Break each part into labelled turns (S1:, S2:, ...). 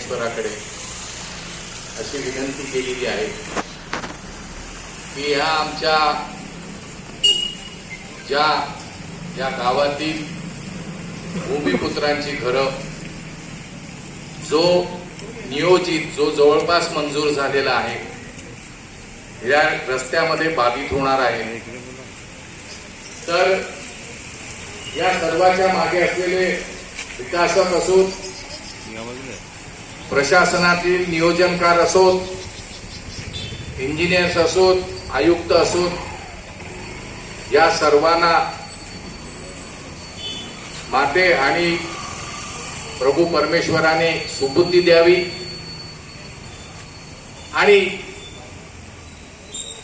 S1: परमेश्वराकडे अशी विनंती केलेली आहे की ह्या आमच्या ज्या या गावातील भूमिपुत्रांची घरं जो नियोजित जो जवळपास मंजूर झालेला आहे या रस्त्यामध्ये बाधित होणार आहे. तर या सर्वाच्या मागे असलेले विकासक असून प्रशासनातील नियोजनकार असोत इंजिनियर्स असोत आयुक्त असोत या सर्वांना माते आणि प्रभू परमेश्वराने सुबुद्धी द्यावी. आणि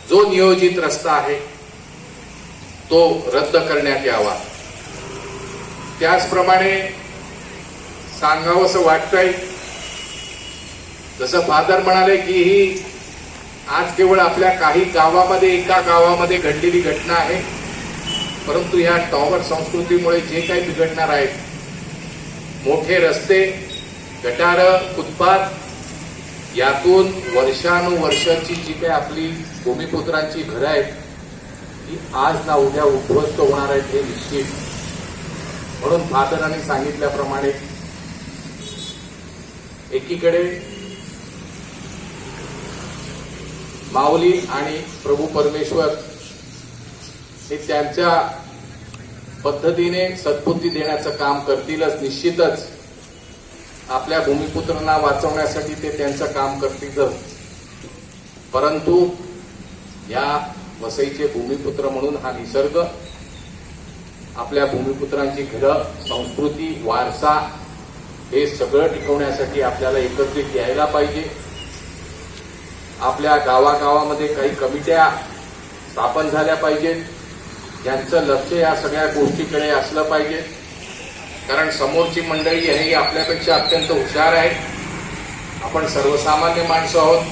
S1: जो नियोजित रस्ता आहे तो रद्द करण्यात यावा. त्याचप्रमाणे सांगावंसं वाटतंय जसं फादर म्हणाले की ही आज केवळ आपल्या काही गावामध्ये एका गावामध्ये घडलेली घटना आहे. परंतु या टॉवर संस्कृतीमुळे जे काही बिघडणार आहेत मोठे रस्ते गटार उत्पाद यातून वर्षानुवर्षाची जी काही आपली भूमिपुत्रांची घरं आहेत ती आज ना उद्या उद्ध्वस्त होणार आहेत हे निश्चित. म्हणून फादरांनी सांगितल्याप्रमाणे एकीकडे माऊली आणि प्रभू परमेश्वर हे त्यांच्या पद्धतीने सद्बुद्धी देण्याचं काम करतीलच निश्चितच आपल्या भूमिपुत्रांना वाचवण्यासाठी ते त्यांचं काम करतीलच परंतु या वसईचे भूमिपुत्र म्हणून हा निसर्ग आपल्या भूमिपुत्रांची घरं संस्कृती वारसा हे सगळं टिकवण्यासाठी आपल्याला एकत्रित यायला पाहिजे. आपल्या गावागावामध्ये काही कमिट्या स्थापन झाल्या पाहिजेत. ज्यांचं लक्ष या सगळ्या गोष्टीकडे असलं पाहिजे. कारण समोरची मंडळी आहे ही आपल्यापेक्षा अत्यंत हुशार आहे. आपण सर्वसामान्य माणसं आहोत.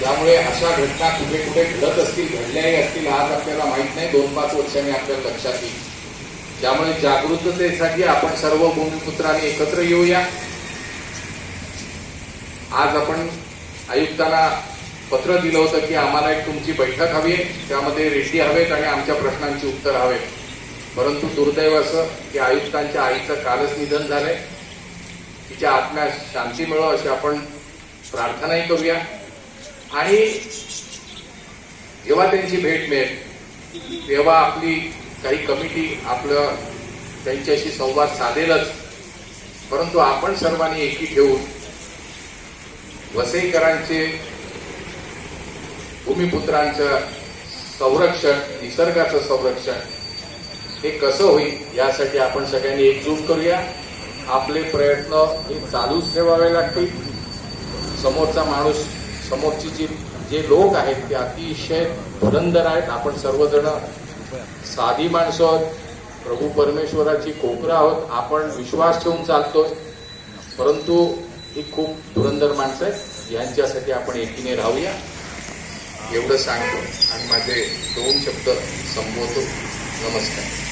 S1: त्यामुळे अशा घटना कुठे कुठे घडत असतील घडल्याही असतील आज आपल्याला माहीत नाही. दोन पाच वर्षांनी आपल्याला लक्षात येईल. त्यामुळे जागृततेसाठी आपण सर्व भूमिपुत्रांनी एकत्र येऊया. आज आपण आयुक्तांना पत्र दिलं होतं की आम्हाला एक तुमची बैठक हवी आहे त्यामध्ये रेड्डी हवेत आणि आमच्या प्रश्नांची उत्तर हवेत. परंतु दुर्दैव असं की आयुक्तांच्या आईचं कालच निधन झालंय. तिच्या आत्म्यास शांती मिळो अशी आपण प्रार्थनाही करूया. आणि जेव्हा त्यांची भेट मिळेल तेव्हा आपली काही कमिटी आपलं त्यांच्याशी संवाद साधेलच. परंतु आपण सर्वांनी एकी ठेवून वसईकरांचे भूमिपुत्रांचं संरक्षण निसर्गाचं संरक्षण हे कसं होईल यासाठी आपण सगळ्यांनी एकजूट करूया. आपले प्रयत्न हे चालूच ठेवावे लागतील. समोरचा माणूस समोरची जी जे लोक आहेत ते अतिशय धुरंधर आहेत. आपण सर्वजण साधी माणसं आहोत. प्रभू परमेश्वराची कोकरं आहोत. आपण विश्वास ठेवून चालतोय. परंतु ही खूप धुरंधर माणसं आहेत. यांच्यासाठी आपण एकीने राहूया. एवढं सांगतो आणि माझे दोन शब्द संबोधतो नमस्कार.